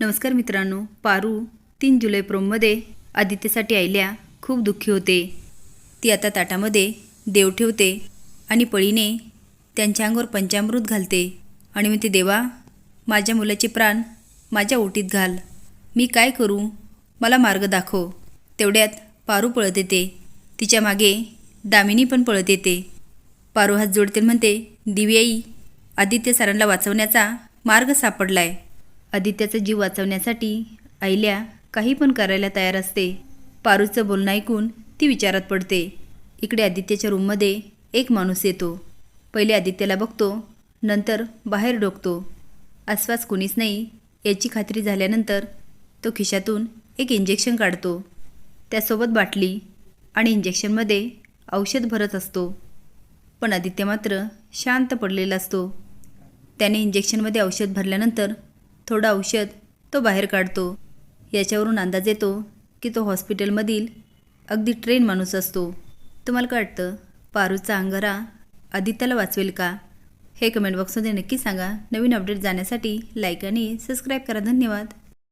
नमस्कार मित्रांनो पारू तीन जुलै प्रोममध्ये आदित्यसाठी आयल्या खूप दुःखी होते. ती आता ताटामध्ये देव ठेवते आणि पळीने त्यांच्या अंगावर पंचामृत घालते आणि म्हणते देवा माझ्या मुलाचे प्राण माझ्या ओटीत घाल. मी काय करू? मला मार्ग दाखव. तेवढ्यात पारू पळत येते. तिच्यामागे दामिनी पण पळत येते. पारू हात जोडते म्हणते दिव्याई आदित्य सरांना वाचवण्याचा मार्ग सापडलाय. आदित्याचा जीव वाचवण्यासाठी आईल्या काही पण करायला तयार असते. पारूचं बोलणं ऐकून ती विचारात पडते. इकडे आदित्यच्या रूममध्ये एक माणूस येतो. पहिले आदित्यला बघतो नंतर बाहेर डोकतो. आसपास कोणीच नाही याची खात्री झाल्यानंतर तो खिशातून एक इंजेक्शन काढतो. त्यासोबत बाटली आणि इंजेक्शनमध्ये औषध भरत असतो. पण आदित्य मात्र शांत पडलेला असतो. त्याने इंजेक्शनमध्ये औषध भरल्यानंतर थोडं औषध तो बाहेर काढतो. याच्यावरून अंदाज येतो की तो हॉस्पिटलमधील अगदी ट्रेन माणूस असतो. तुम्हाला काय वाटतं? पारूचा अंगारा आदित्याला वाचवेल का? हे कमेंट बॉक्समध्ये नक्की सांगा. नवीन अपडेट जाण्यासाठी लाईक आणि सबस्क्राईब करा. धन्यवाद.